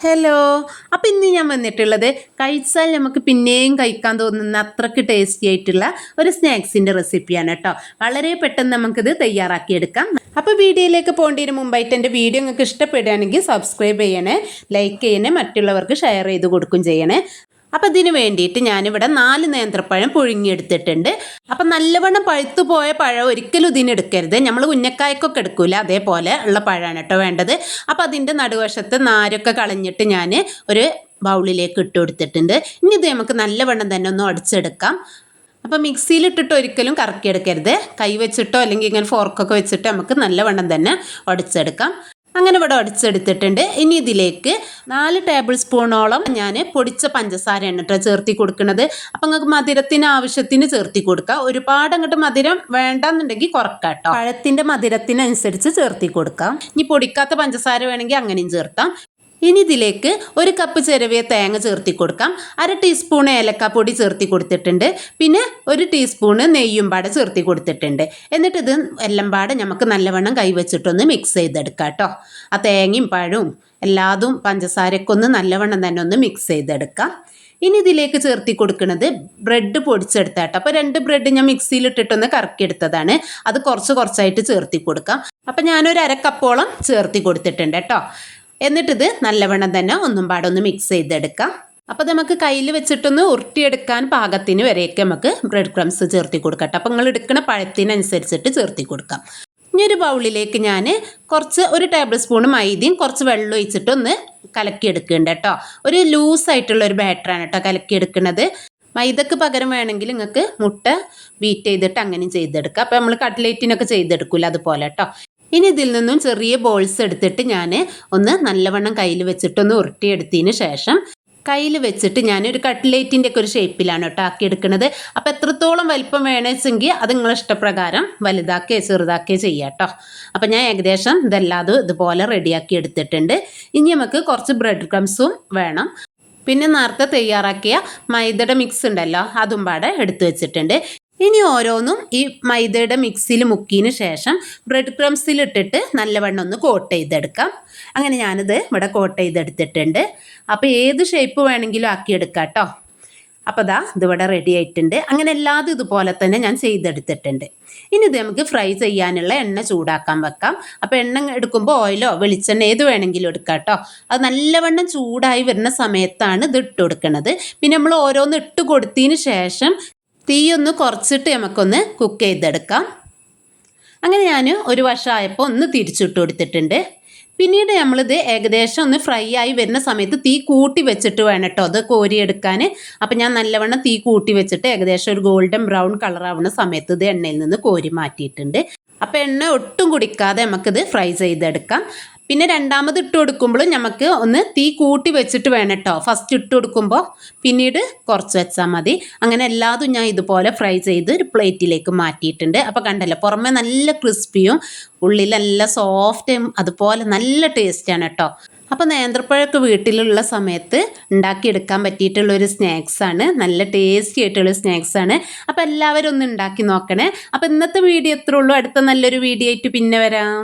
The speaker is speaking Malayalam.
ഹലോ അപ്പം ഇന്ന് ഞാൻ വന്നിട്ടുള്ളത് കഴിച്ചാൽ നമുക്ക് പിന്നെയും കഴിക്കാൻ തോന്നുന്ന അത്രയ്ക്ക് ടേസ്റ്റി ആയിട്ടുള്ള ഒരു സ്നാക്സിന്റെ റെസിപ്പിയാണ് കേട്ടോ. വളരെ പെട്ടെന്ന് നമുക്കിത് തയ്യാറാക്കിയെടുക്കാം അപ്പോൾ വീഡിയോയിലേക്ക് പോകേണ്ടതിന് മുമ്പായിട്ട് എന്റെ വീഡിയോ നിങ്ങൾക്ക് ഇഷ്ടപ്പെടുകയാണെങ്കിൽ സബ്സ്ക്രൈബ് ചെയ്യണേ ലൈക്ക് ചെയ്യണേ മറ്റുള്ളവർക്ക് ഷെയർ ചെയ്ത് കൊടുക്കും ചെയ്യണേ. അപ്പം ഇതിന് വേണ്ടിയിട്ട് ഞാനിവിടെ നാല് നേന്ത്രപ്പഴം പുഴുങ്ങിയെടുത്തിട്ടുണ്ട്. അപ്പം നല്ലവണ്ണം പഴുത്തു പോയ പഴം ഒരിക്കലും ഇതിനെടുക്കരുത് നമ്മൾ ഉന്നക്കായ്ക്കൊക്കെ എടുക്കില്ല അതേപോലെ ഉള്ള പഴമാണ് കേട്ടോ വേണ്ടത്. അപ്പം അതിന്റെ നടുവശത്ത് നാരൊക്കെ കളഞ്ഞിട്ട് ഞാൻ ഒരു ബൗളിലേക്ക് ഇട്ട് കൊടുത്തിട്ടുണ്ട്. ഇനി ഇത് നമുക്ക് നല്ലവണ്ണം തന്നെ ഒന്ന് അടിച്ചെടുക്കാം. അപ്പോൾ മിക്സിയിലിട്ടിട്ട് ഒരിക്കലും കറക്കിയെടുക്കരുത്. കൈ വെച്ചിട്ടോ അല്ലെങ്കിൽ ഇങ്ങനെ ഫോർക്കൊക്കെ വെച്ചിട്ട് നമുക്ക് നല്ലവണ്ണം തന്നെ ഒടിച്ചെടുക്കാം അങ്ങനെ ഇവിടെ അടിച്ചെടുത്തിട്ടുണ്ട്. ഇനി ഇതിലേക്ക് നാല് ടേബിൾ സ്പൂണോളം ഞാൻ പൊടിച്ച പഞ്ചസാര എണ്ണിട്ട് ചേർത്തി കൊടുക്കുന്നത്. അപ്പം നിങ്ങൾക്ക് മധുരത്തിന് ആവശ്യത്തിന് ചേർത്തി കൊടുക്കുക ഒരുപാട് അങ്ങോട്ട് മധുരം വേണ്ടെന്നുണ്ടെങ്കിൽ കുറക്കാം കേട്ടോ. പഴത്തിന്റെ മധുരത്തിനനുസരിച്ച് ചേർത്തി കൊടുക്കാം. ഇനി പൊടിക്കാത്ത പഞ്ചസാര വേണമെങ്കിൽ അങ്ങനെയും ചേർത്താം. ഇനി ഇതിലേക്ക് ഒരു കപ്പ് ചെരവിയ തേങ്ങ ചേർത്തി കൊടുക്കാം. അര ടീസ്പൂൺ ഏലക്കപ്പൊടി ചേർത്തി കൊടുത്തിട്ടുണ്ട്. പിന്നെ ഒരു ടീസ്പൂണ് നെയ്യും പാടെ ചേർത്തി കൊടുത്തിട്ടുണ്ട്. എന്നിട്ട് ഇത് എല്ലാം പാടെ നമുക്ക് നല്ലവണ്ണം കൈവച്ചിട്ടൊന്ന് മിക്സ് ചെയ്തെടുക്കാം കേട്ടോ ആ തേങ്ങയും പഴവും എല്ലാതും പഞ്ചസാരയൊക്കെ ഒന്ന് നല്ലവണ്ണം തന്നെ ഒന്ന് മിക്സ് ചെയ്തെടുക്കാം. ഇനി ഇതിലേക്ക് ചേർത്തി കൊടുക്കുന്നത് ബ്രെഡ് പൊടിച്ചെടുത്താട്ടോ അപ്പോൾ രണ്ട് ബ്രെഡ് ഞാൻ മിക്സിയിലിട്ടിട്ടൊന്ന് കറക്കിയെടുത്തതാണ് അത് കുറച്ച് കുറച്ചായിട്ട് ചേർത്തി കൊടുക്കാം. അപ്പം ഞാനൊരു അരക്കപ്പോളം ചേർത്തി കൊടുത്തിട്ടുണ്ട് കേട്ടോ എന്നിട്ടിത് നല്ലവണ്ണം തന്നെ ഒന്നും പാടൊന്ന് മിക്സ് ചെയ്തെടുക്കാം. അപ്പോൾ നമുക്ക് കയ്യിൽ വെച്ചിട്ടൊന്ന് ഉരുട്ടിയെടുക്കാൻ പാകത്തിന് വരെയൊക്കെ നമുക്ക് ബ്രെഡ് ക്രംസ് ചേർത്തി കൊടുക്കട്ടെ. അപ്പോൾ നിങ്ങൾ എടുക്കുന്ന പഴത്തിനനുസരിച്ചിട്ട് ചേർത്തി കൊടുക്കാം. ഇനി ഒരു ബൗളിലേക്ക് ഞാൻ കുറച്ച് ഒരു ടേബിൾ സ്പൂൺ മൈദയും കുറച്ച് വെള്ളം ഒഴിച്ചിട്ടൊന്ന് കലക്കിയെടുക്കുന്നുണ്ട് കേട്ടോ. ഒരു ലൂസായിട്ടുള്ള ഒരു ബാറ്ററാണ് കേട്ടോ കലക്കിയെടുക്കുന്നത്. മൈദക്ക് പകരം വേണമെങ്കിൽ നിങ്ങൾക്ക് മുട്ട ബീറ്റ് ചെയ്തിട്ട് അങ്ങനെയും ചെയ്തെടുക്കാം. അപ്പോൾ നമ്മൾ കട്ട്ലേറ്റിനൊക്കെ ചെയ്തെടുക്കില്ല അതുപോലെ കേട്ടോ. ഇനി ഇതിൽ നിന്നും ചെറിയ ബോൾസ് എടുത്തിട്ട് ഞാൻ ഒന്ന് നല്ലവണ്ണം കയ്യിൽ വെച്ചിട്ടൊന്ന് ഉരുട്ടിയെടുത്തതിന് ശേഷം കയ്യിൽ വെച്ചിട്ട് ഞാനൊരു കട്ട്ലേറ്റിന്റെ ഒക്കെ ഒരു ഷേപ്പിലാണ് കേട്ടോ ആക്കിയെടുക്കുന്നത് അപ്പോൾ എത്രത്തോളം വലിപ്പം വേണമെച്ചെങ്കിൽ അത് നിങ്ങളെ ഇഷ്ടപ്രകാരം വലുതാക്കുകയോ ചെറുതാക്കുകയോ ചെയ്യാം കേട്ടോ. അപ്പോൾ ഞാൻ ഏകദേശം ഇതെല്ലാതും ഇതുപോലെ റെഡിയാക്കി എടുത്തിട്ടുണ്ട്. ഇനി നമുക്ക് കുറച്ച് ബ്രെഡ് ക്രംസും വേണം. പിന്നെ നേരത്തെ തയ്യാറാക്കിയ മൈദയുടെ മിക്സ് ഉണ്ടല്ലോ അതും പാടെ എടുത്തു വെച്ചിട്ടുണ്ട്. ഇനി ഓരോന്നും ഈ മൈദയുടെ മിക്സിയിൽ മുക്കിയതിന് ശേഷം ബ്രെഡ് ക്രംസിൽ ഇട്ടിട്ട് നല്ലവണ്ണം ഒന്ന് കോട്ട് ചെയ്തെടുക്കാം. അങ്ങനെ ഞാനിത് ഇവിടെ കോട്ട് ചെയ്തെടുത്തിട്ടുണ്ട്. അപ്പോൾ ഏത് ഷേപ്പ് വേണമെങ്കിലും ആക്കിയെടുക്കാം കേട്ടോ. അപ്പോൾ ദാ ഇതിവിടെ റെഡി ആയിട്ടുണ്ട്. അങ്ങനെ എല്ലാതും ഇതുപോലെ തന്നെ ഞാൻ ചെയ്തെടുത്തിട്ടുണ്ട്. ഇനി ഇത് നമുക്ക് ഫ്രൈ ചെയ്യാനുള്ള എണ്ണ ചൂടാക്കാൻ വെക്കാം. അപ്പോൾ എണ്ണ എടുക്കുമ്പോൾ ഓയിലോ വെളിച്ചെണ്ണ ഏത് വേണമെങ്കിലും എടുക്കാം കേട്ടോ. അത് നല്ലവണ്ണം ചൂടായി വരുന്ന സമയത്താണ് ഇത് ഇട്ട് കൊടുക്കുന്നത് പിന്നെ നമ്മൾ ഓരോന്ന് ഇട്ട് കൊടുത്തതിന് ശേഷം തീ ഒന്ന് കുറച്ചിട്ട് നമുക്കൊന്ന് കുക്ക് ചെയ്തെടുക്കാം. അങ്ങനെ ഞാൻ ഒരു വർഷമായപ്പോൾ ഒന്ന് തിരിച്ചിട്ട് കൊടുത്തിട്ടുണ്ട്. പിന്നീട് നമ്മളിത് ഏകദേശം ഒന്ന് ഫ്രൈ ആയി വരുന്ന സമയത്ത് തീ കൂട്ടി വെച്ചിട്ട് വേണം കേട്ടോ അത് കോരിയെടുക്കാൻ. അപ്പം ഞാൻ നല്ലവണ്ണം തീ കൂട്ടി വെച്ചിട്ട് ഏകദേശം ഒരു ഗോൾഡൻ ബ്രൗൺ കളറാവുന്ന സമയത്ത് ഇത് എണ്ണയിൽ നിന്ന് കോരി മാറ്റിയിട്ടുണ്ട്. അപ്പോൾ എണ്ണ ഒട്ടും കുടിക്കാതെ നമുക്കിത് ഫ്രൈ ചെയ്തെടുക്കാം. പിന്നെ രണ്ടാമത് ഇട്ട് കൊടുക്കുമ്പോൾ നമുക്ക് ഒന്ന് തീ കൂട്ടി വെച്ചിട്ട് വേണം കേട്ടോ ഫസ്റ്റ് ഇട്ട് കൊടുക്കുമ്പോൾ പിന്നീട് കുറച്ച് വെച്ചാൽ മതി. അങ്ങനെ എല്ലാതും ഞാൻ ഇതുപോലെ ഫ്രൈ ചെയ്ത് ഒരു പ്ലേറ്റിലേക്ക് മാറ്റിയിട്ടുണ്ട്. അപ്പോൾ കണ്ടല്ലോ പുറമെ നല്ല ക്രിസ്പിയും ഉള്ളിൽ സോഫ്റ്റും അതുപോലെ നല്ല ടേസ്റ്റാണ് കേട്ടോ അപ്പോൾ നേന്ത്രപ്പഴമൊക്കെ വീട്ടിലുള്ള സമയത്ത് ഉണ്ടാക്കിയെടുക്കാൻ പറ്റിയിട്ടുള്ളൊരു സ്നാക്സാണ് നല്ല ടേസ്റ്റി ആയിട്ടുള്ള സ്നാക്സാണ് അപ്പോൾ എല്ലാവരും ഒന്ന് ഉണ്ടാക്കി നോക്കണേ. അപ്പോൾ ഇന്നത്തെ വീഡിയോ എത്ര ഉള്ളൂ. അടുത്ത നല്ലൊരു വീഡിയോ ആയിട്ട് പിന്നെ വരാം.